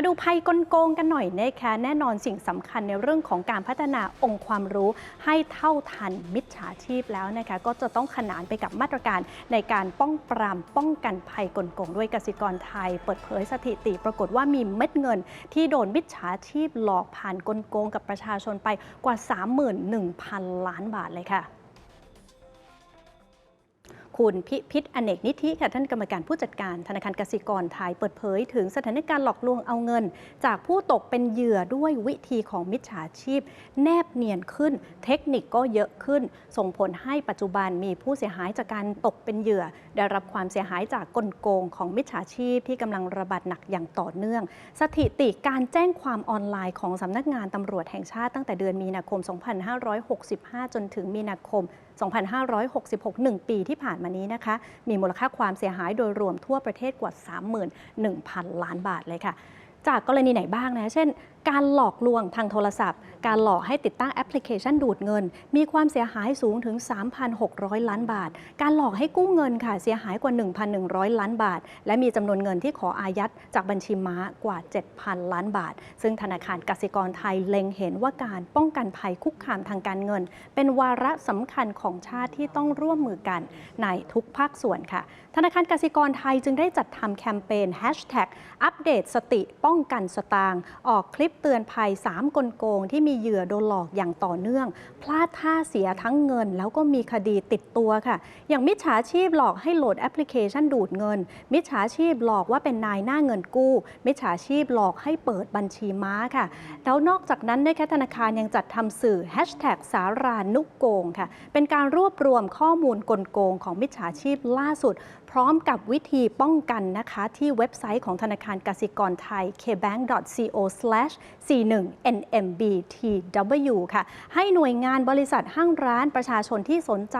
มาดูภัยกลโกงกันหน่อยนะคะแน่นอนสิ่งสำคัญในเรื่องของการพัฒนาองค์ความรู้ให้เท่าทันมิจฉาชีพแล้วนะคะก็จะต้องขนานไปกับมาตรการในการป้องปรามป้องกันภัยกลโกงด้วยกสิกรไทย เปิดเผยสถิติ ปรากฏว่ามีเม็ดเงิน ที่โดนมิจฉาชีพหลอกผ่านกลโกงกับประชาชนไปกว่า 31,000 ล้านบาทเลยค่ะ คุณพิพิธอเนกนิธิค่ะท่านกรรมการผู้จัดการธนาคารกสิกรไทยเปิดเผย ถึงสถานการณ์หลอกลวงเอาเงิน จากผู้ตกเป็นเหยื่อด้วยวิธีของมิจฉาชีพ แนบเนียนขึ้น เทคนิคก็เยอะขึ้น ส่งผลให้ปัจจุบันมีผู้เสียหายจากการตกเป็นเหยื่อ ได้รับความเสียหายจากกลโกงของมิจฉาชีพที่กำลังระบาดหนักอย่างต่อเนื่อง สถิติการแจ้งความออนไลน์ของสำนักงานตำรวจแห่งชาติตั้งแต่เดือนมีนาคม 2565 จนถึงมีนาคม 2566 1 ปีที่ผ่านมานี้นะคะ มีมูลค่าความเสียหายโดยรวมทั่วประเทศกว่า 31,000 ล้านบาทเลยค่ะ จากกรณีไหนบ้างนะ เช่น การหลอกลวงทางโทรศัพท์ การหลอกให้ติดตั้งแอปพลิเคชันดูดเงิน มีความเสียหายสูงถึง 3,600 ล้านบาท การหลอกให้กู้เงินค่ะเสียหายกว่า 1,100 ล้านบาท และมีจำนวนเงินที่ขออายัดจากบัญชีม้ากว่า 7,000 ล้านบาท ซึ่งธนาคารกสิกรไทยเล็งเห็นว่าการป้องกันภัยคุกคามทางการเงิน เป็นวาระสำคัญของชาติที่ต้องร่วมมือกันในทุกภาคส่วนค่ะ ธนาคารกสิกรไทยจึงได้จัดทำแคมเปญ Hashtag อัปเดตสติป้องกันสตางค์ออกคลิปเตือนภัย 3 กลโกง ที่มีเหยื่อโดนหลอกอย่างต่อเนื่อง พลาดท่าเสียทั้งเงิน แล้วก็มีคดีติดตัวค่ะ อย่างมิจฉาชีพหลอกให้โหลดแอปพลิเคชันดูดเงิน มิจฉาชีพหลอกว่าเป็นนายหน้าเงินกู้ มิจฉาชีพหลอกให้เปิดบัญชีม้าค่ะ แล้วนอกจากนั้นนะคะธนาคารยังจัดทำสื่อ Hashtag สารานุโกงค่ะ เป็นการรวบรวมข้อมูลกลโกงของมิจฉาชีพล่าสุด พร้อมกับวิธีป้องกันนะคะ ที่เว็บไซต์ของธนาคารกสิกรไทย41 NMB TW ค่ะ ให้หน่วยงานบริษัทห้างร้านประชาชนที่สนใจ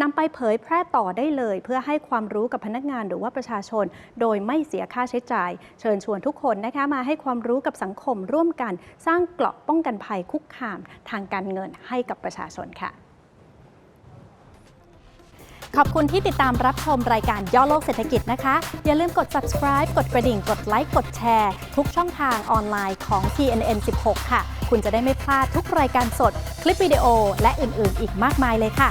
นำไปเผยแพร่ต่อได้เลย เพื่อให้ความรู้กับพนักงานหรือว่าประชาชน โดยไม่เสียค่าใช้จ่าย เชิญชวนทุกคนนะคะมาให้ความรู้กับสังคมร่วมกัน สร้างเกราะป้องกันภัยคุกคามทางการเงินให้กับประชาชนค่ะ ขอบคุณที่ติดตามรับชมรายการย่อโลกเศรษฐกิจนะคะ อย่าลืมกด subscribe กดกระดิ่ง กดไลค์ กดแชร์ ทุกช่องทางออนไลน์ของ TNN 16 ค่ะ คุณจะได้ไม่พลาดทุกรายการสด คลิปวิดีโอ และอื่น ๆ อีกมากมายเลยค่ะ